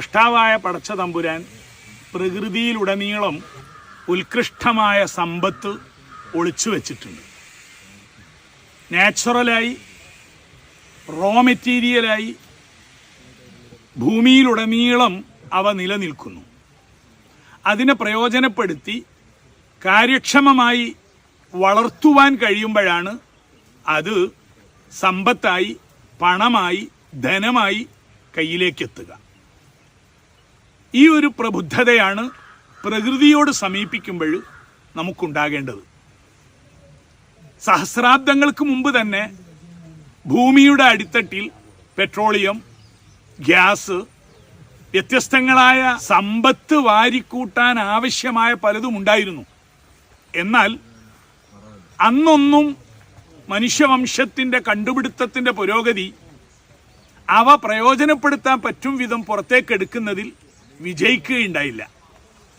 സൃഷ്ടാവായ പടച്ച തമ്പുരാൻ പ്രകൃതിയിലുടനീളം ഉത്കൃഷ്ടമായ സമ്പത്ത് ഒളിച്ചു വച്ചിട്ടുണ്ട്. നാച്ചുറലായി റോ മെറ്റീരിയലായി ഭൂമിയിലുടനീളം അവ നിലനിൽക്കുന്നു. അതിനെ പ്രയോജനപ്പെടുത്തി കാര്യക്ഷമമായി വളർത്തുവാൻ കഴിയുമ്പോഴാണ് അത് സമ്പത്തായി പണമായി ധനമായി കയ്യിലേക്കെത്തുക. ഈ ഒരു പ്രബുദ്ധതയാണ് പ്രകൃതിയോട് സമീപിക്കുമ്പോൾ നമുക്കുണ്ടാകേണ്ടത്. സഹസ്രാബ്ദങ്ങൾക്ക് മുമ്പ് തന്നെ ഭൂമിയുടെ അടിത്തട്ടിൽ പെട്രോളിയം ഗ്യാസ് വ്യത്യസ്തങ്ങളായ സമ്പത്ത് വാരിക്കൂട്ടാൻ ആവശ്യമായ പലതും ഉണ്ടായിരുന്നു. എന്നാൽ അന്നൊന്നും മനുഷ്യവംശത്തിന്റെ കണ്ടുപിടുത്തത്തിന്റെ പുരോഗതി അവ പ്രയോജനപ്പെടുത്താൻ പറ്റും വിധം പുറത്തേക്കെടുക്കുന്നതിൽ വിജയിക്കുകയുണ്ടായില്ല.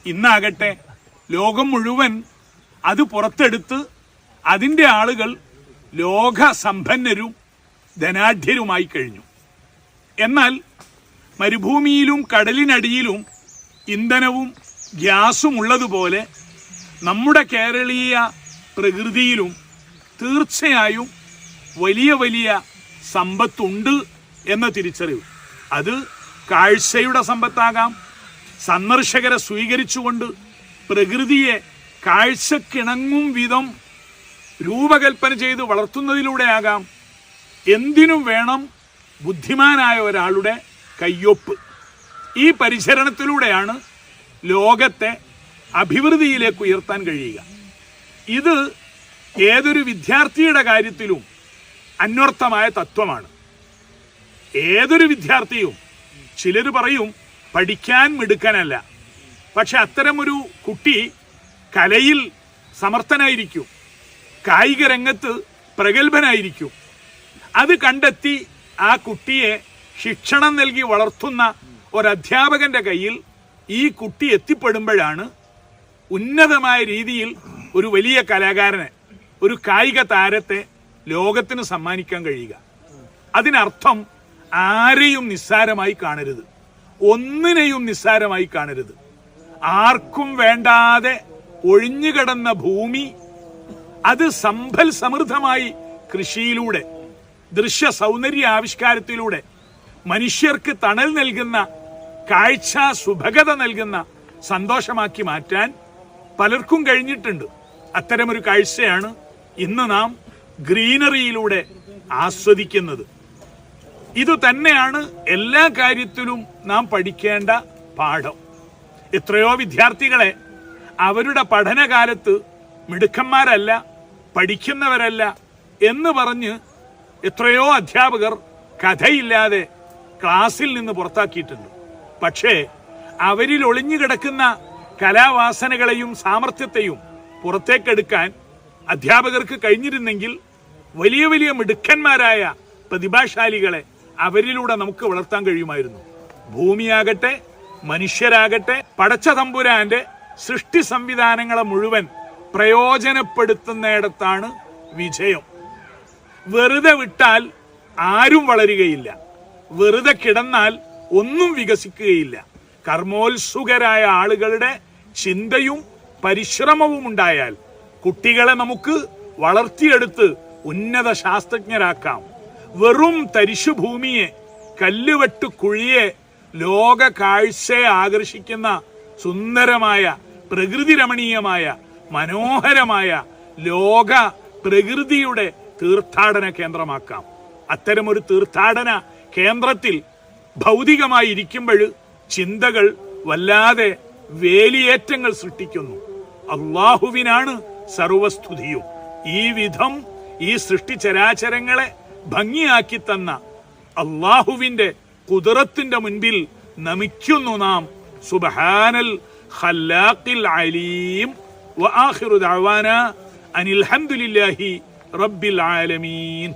ഇന്നാകട്ടെ ലോകം മുഴുവൻ അത് പുറത്തെടുത്ത് അതിന്റെ ആളുകൾ ലോക സമ്പന്നരും ധനാഢ്യരുമായി കഴിഞ്ഞു. എന്നാൽ മരുഭൂമിയിലും കടലിനടിയിലും ഇന്ധനവും ഗ്യാസും ഉള്ളതുപോലെ നമ്മുടെ കേരളീയ പ്രകൃതിയിലും തീർച്ചയായും വലിയ വലിയ സമ്പത്തുണ്ട് എന്ന തിരിച്ചറിവ്. അത് കാഴ്ചയുടെ സമ്പത്താകാം സന്ദർശകരെ സ്വീകരിച്ചുകൊണ്ട് പ്രകൃതിയെ കാഴ്ചക്കിണങ്ങും വിധം രൂപകൽപ്പന ചെയ്ത് വളർത്തുന്നതിലൂടെയാകാം എന്തിനും വേണം ബുദ്ധിമാനായ ഒരാളുടെ കയ്യൊപ്പ്. ഈ പരിചരണത്തിലൂടെയാണ് ലോകത്തെ അഭിവൃദ്ധിയിലേക്ക് ഉയർത്താൻ കഴിയുക. ഇത് ഏതൊരു വിദ്യാർത്ഥിയുടെ കാര്യത്തിലും അന്വർത്ഥമായ തത്വമാണ്. ഏതൊരു വിദ്യാർത്ഥിയും ചിലർ പറയും പഠിക്കാൻ മിടുക്കനല്ല. പക്ഷെ അത്തരമൊരു കുട്ടി കലയിൽ സമർത്ഥനായിരിക്കും. കായിക രംഗത്ത് പ്രഗത്ഭനായിരിക്കും. അത് കണ്ടെത്തി ആ കുട്ടിയെ ശിക്ഷണം നൽകി വളർത്തുന്ന ഒരധ്യാപകന്റെ കയ്യിൽ ഈ കുട്ടി എത്തിപ്പെടുമ്പോഴാണ് ഉന്നതമായ രീതിയിൽ ഒരു വലിയ കലാകാരനെ ഒരു കായിക താരത്തെ ലോകത്തിന് സമ്മാനിക്കാൻ കഴിയുക. അതിനർത്ഥം ആരെയും നിസ്സാരമായി കാണരുത്. ഒന്നിനെയും നിസ്സാരമായി കാണരുത്. ആർക്കും വേണ്ടാതെ ഒഴിഞ്ഞുകിടന്ന ഭൂമി അത് സമ്പൽ സമൃദ്ധമായി കൃഷിയിലൂടെ ദൃശ്യ സൗന്ദര്യ ആവിഷ്കാരത്തിലൂടെ മനുഷ്യർക്ക് തണൽ നൽകുന്ന കാഴ്ച സുഭഗത നൽകുന്ന സന്തോഷമാക്കി മാറ്റാൻ പലർക്കും കഴിഞ്ഞിട്ടുണ്ട്. അത്തരമൊരു കാഴ്ചയാണ് ഇന്ന് നാം ഗ്രീനറിയിലൂടെ ആസ്വദിക്കുന്നത്. ഇത് തന്നെയാണ് എല്ലാ കാര്യത്തിലും നാം പഠിക്കേണ്ട പാഠം. എത്രയോ വിദ്യാർത്ഥികളെ അവരുടെ പഠനകാലത്ത് മിടുക്കന്മാരല്ല പഠിക്കുന്നവരല്ല എന്ന് പറഞ്ഞ് എത്രയോ അധ്യാപകർ കഥയില്ലാതെ ക്ലാസ്സിൽ നിന്ന് പുറത്താക്കിയിട്ടുണ്ട്. പക്ഷേ അവരിൽ ഒളിഞ്ഞു കിടക്കുന്ന കലാവാസനകളെയും സാമർഥ്യത്തെയും പുറത്തേക്കെടുക്കാൻ അധ്യാപകർക്ക് കഴിഞ്ഞിരുന്നെങ്കിൽ വലിയ വലിയ മിടുക്കന്മാരായ പ്രതിഭാശാലികളെ അവരിലൂടെ നമുക്ക് വളർത്താൻ കഴിയുമായിരുന്നു. ഭൂമിയാകട്ടെ മനുഷ്യരാകട്ടെ പടച്ച തമ്പുരാന്റെ സൃഷ്ടി സംവിധാനങ്ങളെ മുഴുവൻ പ്രയോജനപ്പെടുത്തുന്നിടത്താണ് വിജയം. വെറുതെ വിട്ടാൽ ആരും വളരുകയില്ല. വെറുതെ കിടന്നാൽ ഒന്നും വികസിക്കുകയില്ല. കർമ്മോത്സുകരായ ആളുകളുടെ ചിന്തയും പരിശ്രമവും ഉണ്ടായാൽ കുട്ടികളെ നമുക്ക് വളർത്തിയെടുത്ത് ഉന്നത ശാസ്ത്രജ്ഞരാക്കാം. വെറും തരിശുഭൂമിയെ കല്ലുവെട്ട് കുഴിയെ ലോക കാഴ്ചയെ ആകർഷിക്കുന്ന സുന്ദരമായ പ്രകൃതി രമണീയമായ മനോഹരമായ ലോക പ്രകൃതിയുടെ തീർത്ഥാടന കേന്ദ്രമാക്കാം. അത്തരമൊരു തീർത്ഥാടന കേന്ദ്രത്തിൽ ഭൗതികമായി ഇരിക്കുമ്പോൾ ചിന്തകൾ വല്ലാതെ വേലിയേറ്റങ്ങൾ സൃഷ്ടിക്കുന്നു. അള്ളാഹുവിനാണ് സർവസ്തുതിയും. ഈ വിധം ഈ സൃഷ്ടിചരാചരങ്ങളെ ഭംഗിയാക്കി തന്ന അള്ളാഹുവിന്റെ കുതിരത്തിന്റെ മുൻപിൽ നമിക്കുന്നു നാം. സുബഹാനൽ ഖല്ലാഖിൽ അലീം. വആഖിറു ദഅവാന അനിൽ ഹംദുലില്ലാഹി റബ്ബിൽ ആലമീൻ.